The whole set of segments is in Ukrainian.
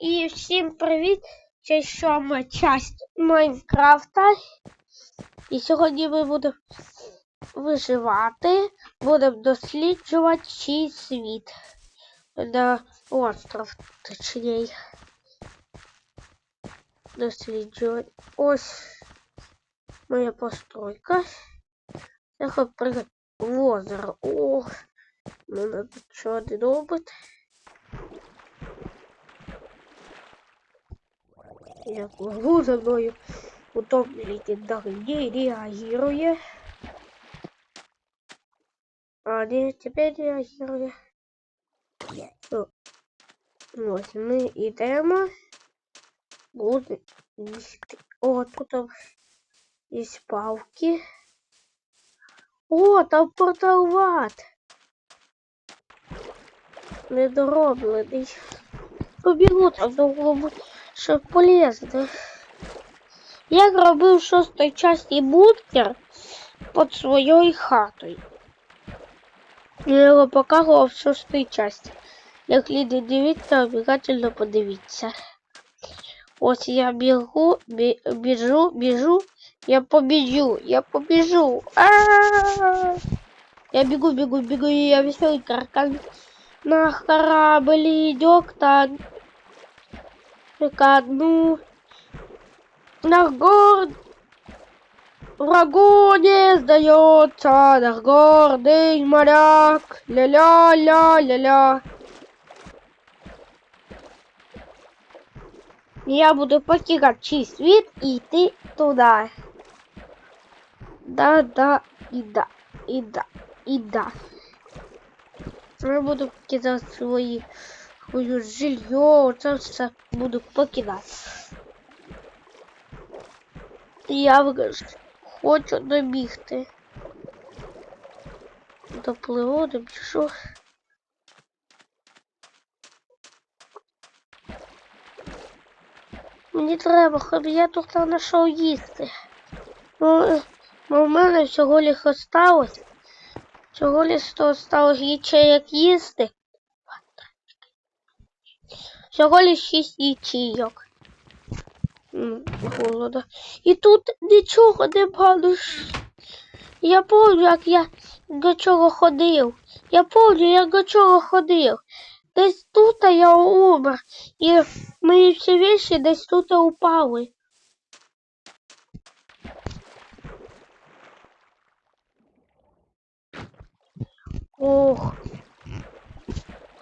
І всім привіт! Це сьома часть Майнкрафта. І сьогодні ми будемо виживати, будемо досліджувати чий світ. На остров, точніше. Досліджувати. Ось моя постройка. Я хочу прыгати в озеро. Ох, ну надо чого не робити. Я пливу за мною. Утомлений дах не реагирує. А, не, теперь реагирує. О, Ось ми йдемо. Буде бігти. О, тут є палки. О, там порталват. Недороблений. Побігу там довго, щоб полезно. Я робив в шостій часті бункер під своєю хатою. Я його показував в шостій часті. Як люди дивіться, обов'язково подивіться. Ось я бігу, бі, біжу, біжу, я побіжу, я побіжу. А -а -а! Я бегу, бегу, бегу, и я веселый каркан. На корабль идет танк. Ко дну. На гор... Врагу не сдается, наш гордый моряк. Ля-ля-ля-ля-ля. Я буду покидать чий світ і йти туди. Да-да і да, і да, і да. Я буду покидати свої свою жилье, це все буду покидати. Я виграш, хочу добігти. Допливу, добіжу. Мені треба, щоб я тут знайшов їсти. Ну, ну, в мене всього лиш осталось. Всього лиш то осталось ячеек їсти. Всього лиш шість ячейок. М, Голода. І тут нічого не балуш. Я пам'ятаю, як я до чого ходив. Я пам'ятаю, як до чого ходив. Десь тут я умер. І мої всі вещи десь тут упали. Ох.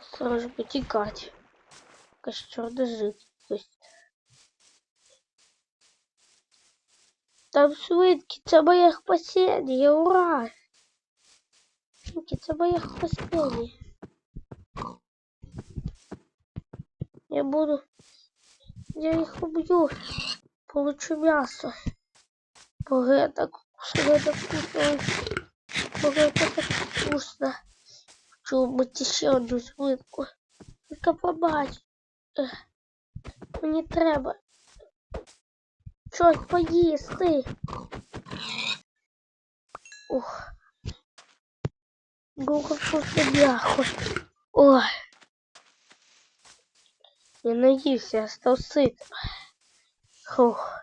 Сразу потекать. Костер жить. Там швидкі, це моє спасіння, ура! Швидкі, це моє спасіння. Я буду... Я их убью. Получу мясо. Боже, я так вкусно, я так вкусно. Боже, это так вкусно. Хочу быть еще одну свинку. Тільки побач. Мені треба. Щось поїсти. Ух. Просто бляху. Ой. Я наївся, я став ситим. Фух.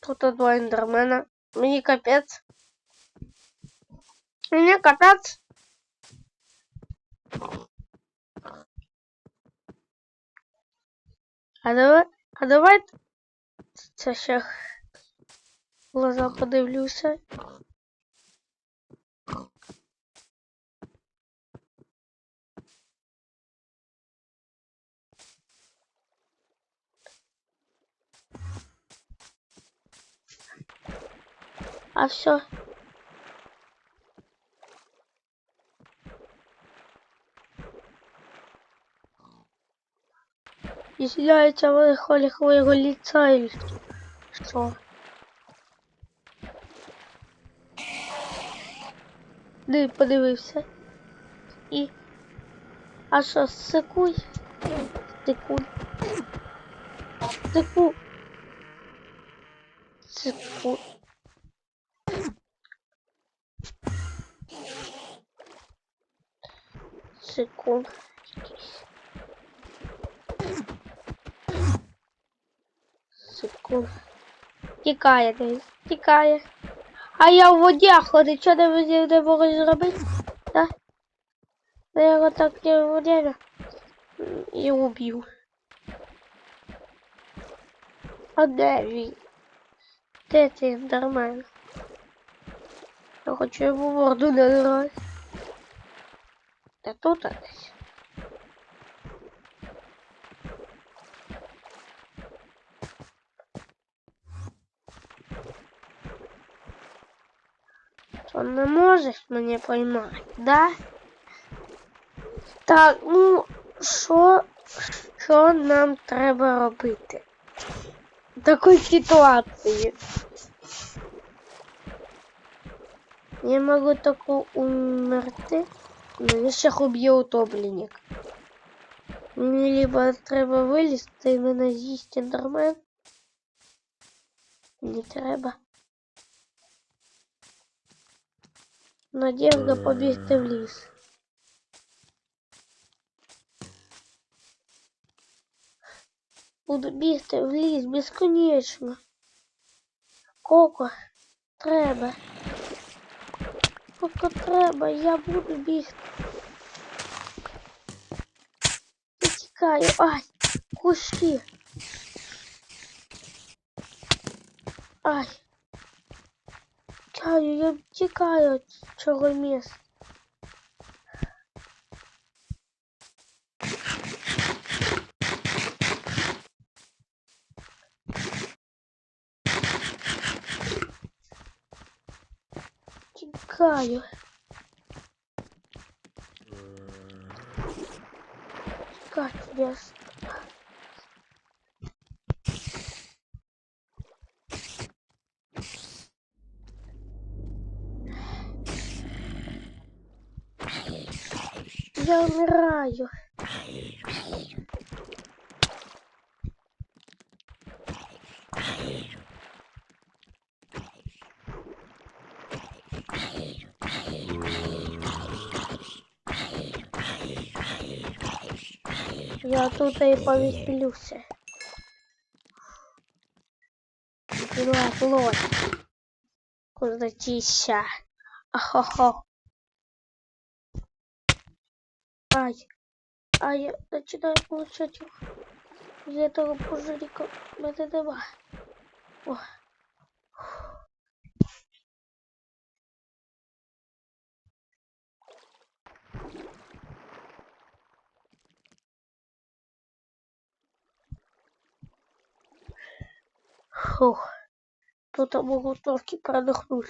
Тут два ендермена. Мені капець. Мені капець. Давай, а давай це ще глаза подивлюся. А все. Изъяется вихоліх його лица или що? Ди, подивився. І... А що, секуй? Секуй. Секуй. Секуй. Секунд. Скул. Тікає десь, тікає. А я в воді ходить, що не мені не можу зробити? Да? Ну, Я його так не время і уб'ю. А де він? Де ти нормально? Я хочу йому морду надрати. Та тут десь. Що не можеш мене поймати, да? Так, ну що, що нам треба робити? В такій ситуації. Я можу таку умерти. Мене ще уб'є утопленник. Мені либо треба вилізти і мене з'їсти нормально. Не треба. Надежда побігти в ліс. Буду бігти в ліс безконечно. Коко, треба. Коко треба, я буду бігти. Я тікаю. Ай, кущі. Ай. Тікаю, я тікаю від цього місця. Тікаю. Тікати без. Я умираю. Я тут и повеселюся. Была плоть. Куда-тища. Ахо-хо. Ай. Ай, я начинаю получать из этого пузырика. Это два. О. Фух. Тут могу только продохнуть.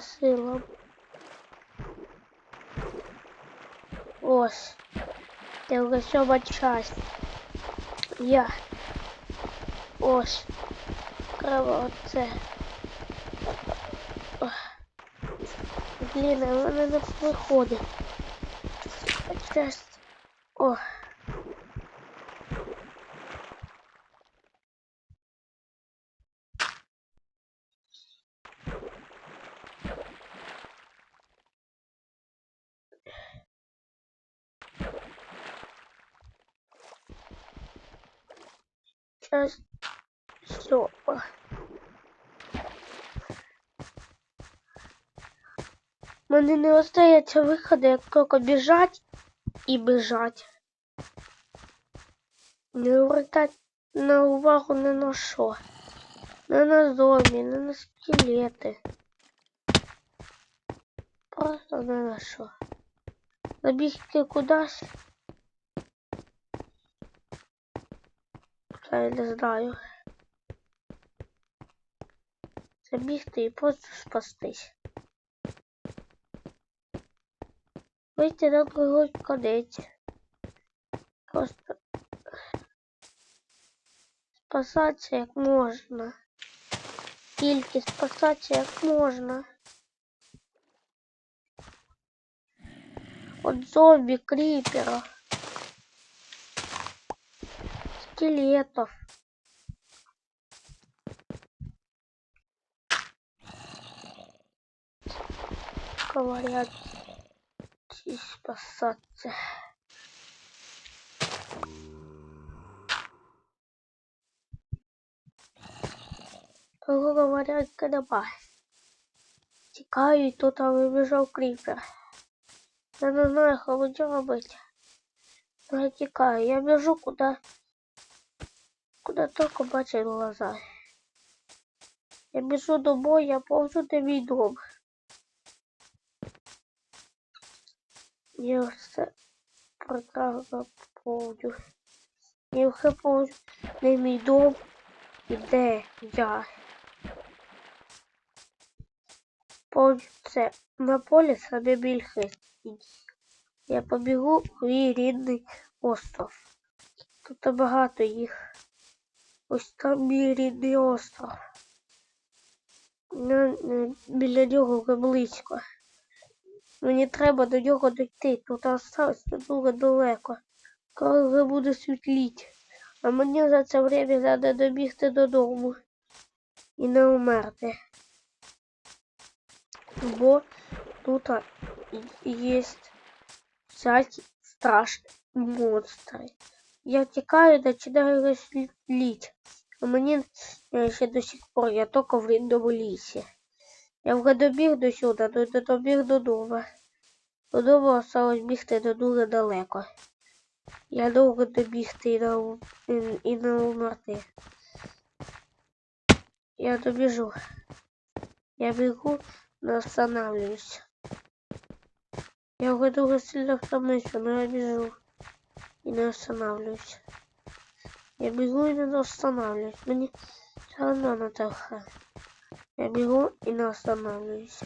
Сила. Ось. Це сьома часть. Я. Ось. Треба оце. Блін, а в мене не виходить. Часть. О. Сейчас все. Мене не остається виходу, як тільки біжать і біжать. Не звертати на увагу не на що. Не на зомбі, не на скелети. Просто не на що. Забігти кудись. Я не знаю. Забігти і просто спастись. Вийти на другий конець. Просто спасатися як можна. Тільки спасатися як можна. От зомби, крипера. скелетов. Говорят, и спасаться. Кого говорят, когда Тикаю, и тут выбежал крипер. Я не знаю, как делать. Тикаю, Я бежу куда куди. Куди бачить глаза. Я біжу до бою, я повзу до мій дом. Я все прекрасно повзю. Я все повзу на мій дом. І де я? Повзю це на полі саме більше. Я побігу в мій рідний остров. Тут багато їх. Ось там мій рідний остров. Біля нього близько. Мені треба до нього дойти. Тут осталось дуже далеко. Коли вже буде світліть. А мені за це время треба добігти додому і не умерти. Бо тут є всякі страшні монстри. Я тікаю, починаю розліт. А мені е, ще до сих пор я тільки в рідному лісі. Я вже добіг до сюди, до, до, добіг додому. Додому осталось бігти до дуже далеко. Я довго добігти і не, і, і не умерти. Я добіжу. Я бігу, не останавливаюсь. Я вже дуже сильно втомився, но я біжу. І не останавливаюсь. Я бегу и не останавливаюсь. Мне все равно на ТХ. Я бегу и не останавливаюсь.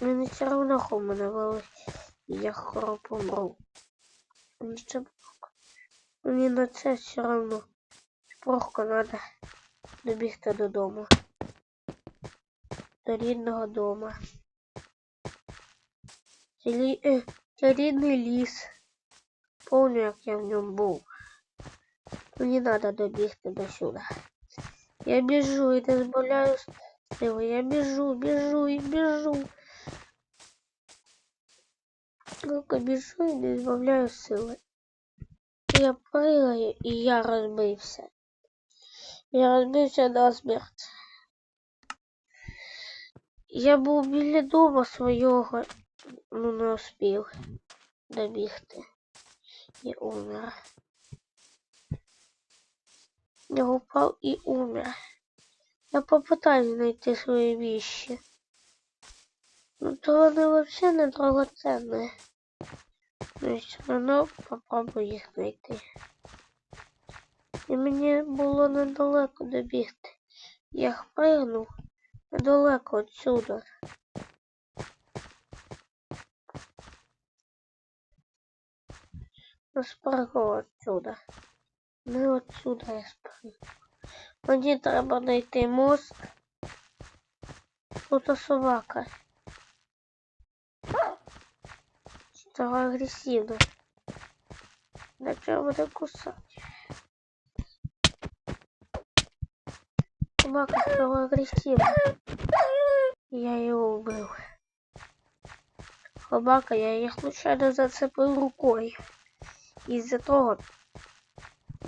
Мені все равно ху мене Я скоро помру. Просто- на це все равно. Просто надо добігти додому. До рідного дома. Це, лі... е, це рідний ліс. Помню, як я в ньому був. Мені треба добігти до сюди. Я біжу і не збавляю сили. Я біжу, біжу і біжу. Тільки біжу і не збавляю сили. Я пригаю і я розбився. Я розбився до смерті. Я був біля дома свого, ну не успів добігти. И умер. Я упал и умер. Я попытаюсь найти свои вещи. Ну, то вони вообще не драгоценные. Но все равно попробую їх знайти. І мені було недалеко добігти. Я пригнув недалеко отсюда. Я спрыгнув отсюда. Не отсюда я спрыгнув. Мені треба знайти мост. Тут собака. Стала агресивна. Начала мене кусати. Собака стала агресивна. Я її убив. Собака, я її случайно зацепив рукою. Із-за того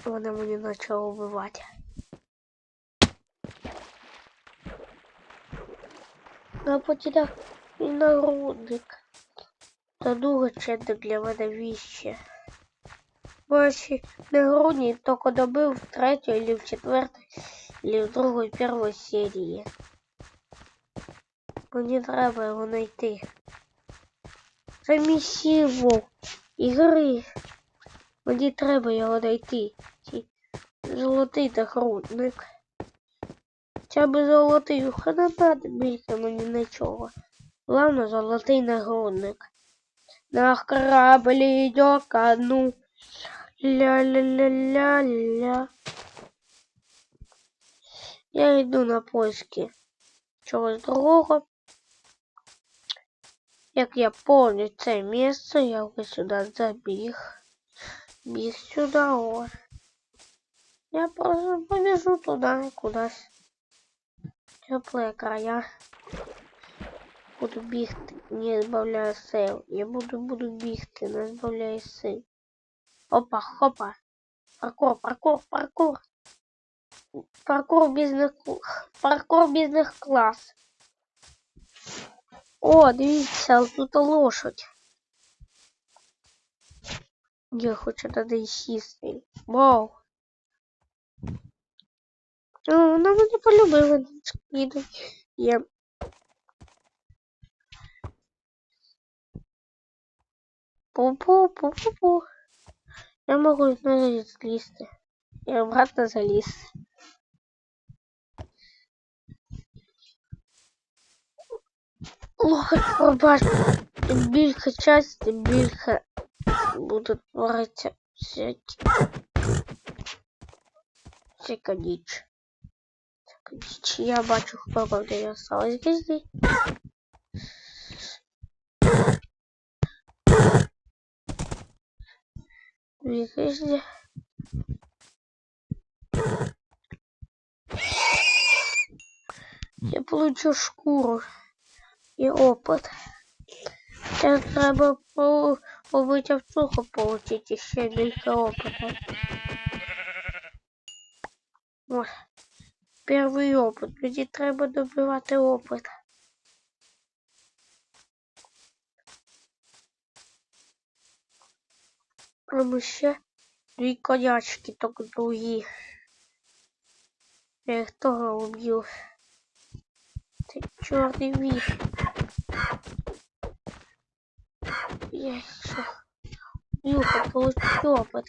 вона мені почала вбивати. Я потеряв і нагрудник. Та дуже цінне для мене віще. Ваші нагрудні тільки добив в третій, или в четвертій, или в другій, першій серії. Мені треба його знайти. Це місіво ігри. Мені треба його знайти. Золотий нагрудник. Хоча б золотий, надо більше мені нічого. Главное золотий нагрудник. На кораблі йде ко. Ля-ля-ля-ля-ля. Я йду на поиски чогось другого. Як я помню це місце, я вже сюди забіг. Біг сюди, о. Я просто побежу туда, кудись. Теплые края. Буду бігти, не збавляю сил. Я буду, буду бігти, не збавляю сил. Опа, хопа. Паркур, паркур, паркур. Паркур бізнес паркур бізнес клас. О, дивіться, тут лошадь. Я хочу туди сісти. Вау. О, вона мене полюбила. Скиду. Я... Пу-пу-пу-пу-пу. Я могу злізти. Я обратно заліз. Лохоть пробач. Більше час, тим більше будуть творитися всякі. Всяка ніч. Всяка ніч. Я бачу, хто правда я осталась грізний. Дві грізні. Я получу шкуру і опит. Це треба по побити овцуху получити ще більше опиту. Ось. Перший опит. Тоді треба добивати опит. Тому ще дві конячки, тільки другі. Я їх того уб'ю. Це чорний вік. Я еще Юха получу опыт.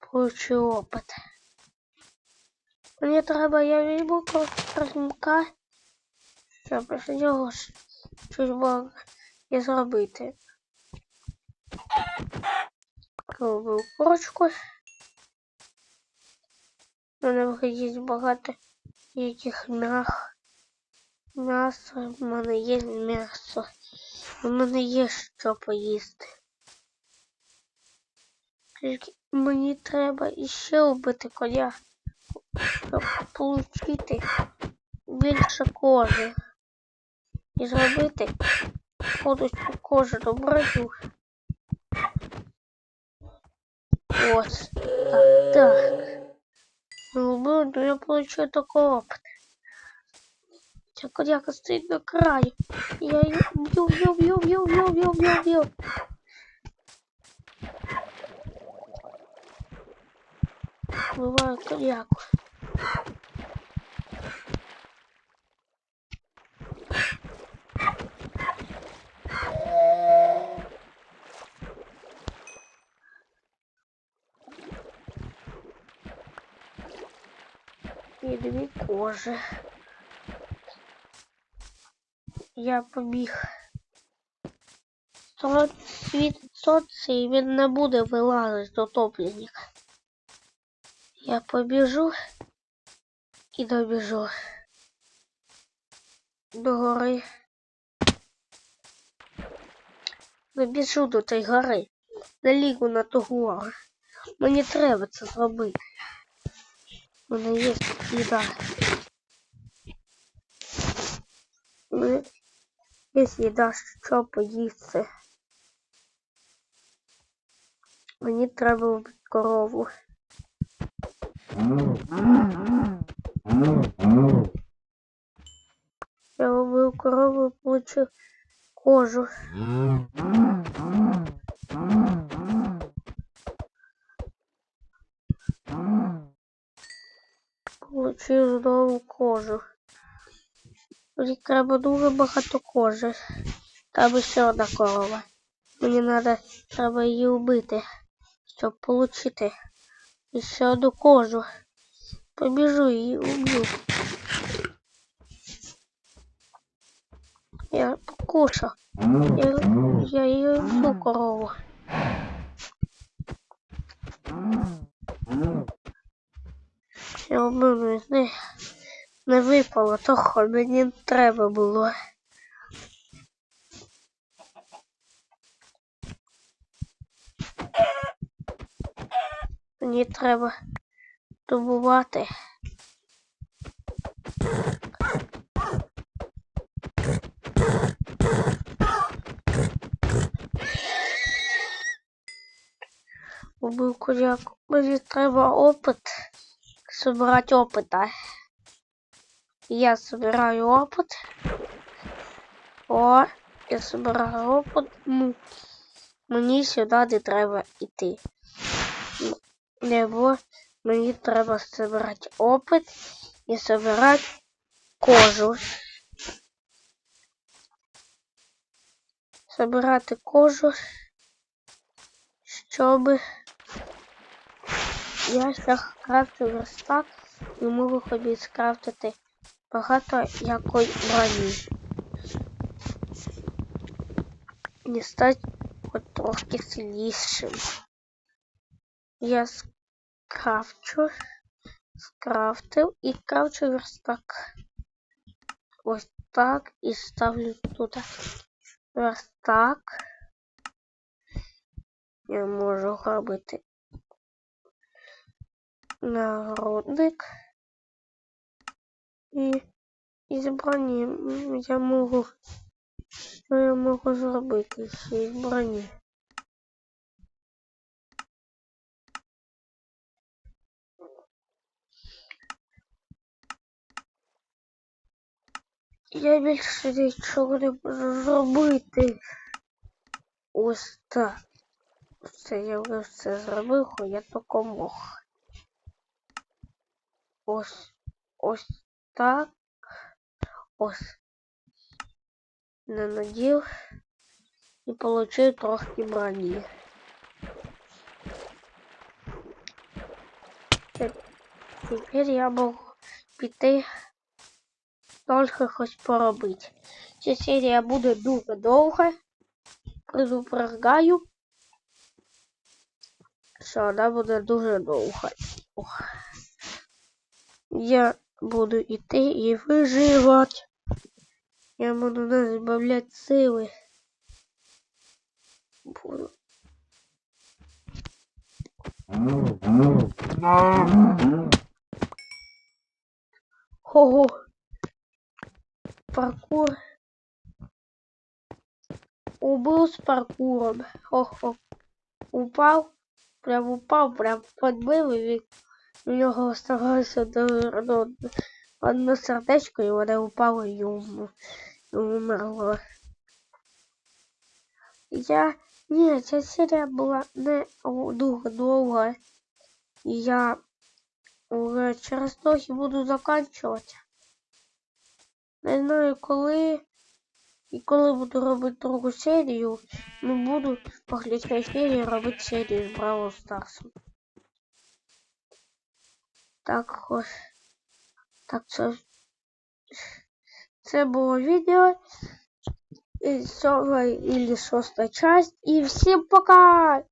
Получу опыт. Мені треба, я візьму картинка, щоб з нього щось було і зробити. Робив корочку. У мене є багато яких м'ях. М'ясо, в мене є м'ясо. У мене є що поїсти. Мені треба іще убити коня, щоб отримати більше кожи. І зробити ходочку кожану броню. Ось. Так, так. Ну, буду я получу такой опыт. Так, коняка стоит на краю. Я ее бью, бью, бью, бью, бью, бью, бью, бью. Бываю коньяку. І дві кожи. Я побіг. Світ сонце і він не буде вилазити до топленника. Я побіжу і добіжу до гори. Добіжу до тієї гори. Залігу на ту гору. Мені треба це зробити. У мене є їда. У мене є їда, що поїсти. Мені треба вбити корову. Я убив корову і получив кожу. Получив знову кожу. Мені треба дуже багато кожи. Треба ще одна корова. Мені надо, треба її вбити, щоб отримати ще одну кожу. Побіжу її уб'ю. Я покушав. Я, я її вб'ю корову що одному із не випало, того мені треба було. Мені треба добувати. Убив коняку. Мені треба опит. Собирати опита. Я собираю опит. О, я собираю опит. Ну, мені сюди не треба йти. Небо мені треба збирати опит і збирати кожу. Збирати кожу, щоб я ще крафтю верстак і можу собі скрафтити багато якої броні. І стати хоч трохи сильнішим. Я скрафчу, скрафтив і крафчу верстак. Ось так і ставлю тут верстак. Я можу робити нагрудник. І із броні я можу. Що я можу зробити ще із броні? Я більше нічого не можу зробити. Ось так. Все, я вже все зробив, я тільки мог. Ось, ось так. Ось. Не надів і получив трохи броні. Тепер я можу піти тільки хоч поробити. Ця серія буде дуже довга. Предупреждаю, що вона буде дуже довга. Ох. Я буду йти і виживати. Я буду не збавляти сили. Буду. Ого. Паркур. Убыл с паркуром. Хо-хо. Упав. Прям упав, прям і він- у нього оставалося ну, одне сердечко, і воно упало і умерло. Я. Ні, ця серія була не дуже довга. І я вже через трохи буду закінчувати. Не знаю коли. І коли буду робити другу серію, ну буду цієї серії робити серію з Бравл Старсом. Так ось. Так, це, це було відео. І сьома і шоста часть. І всім пока!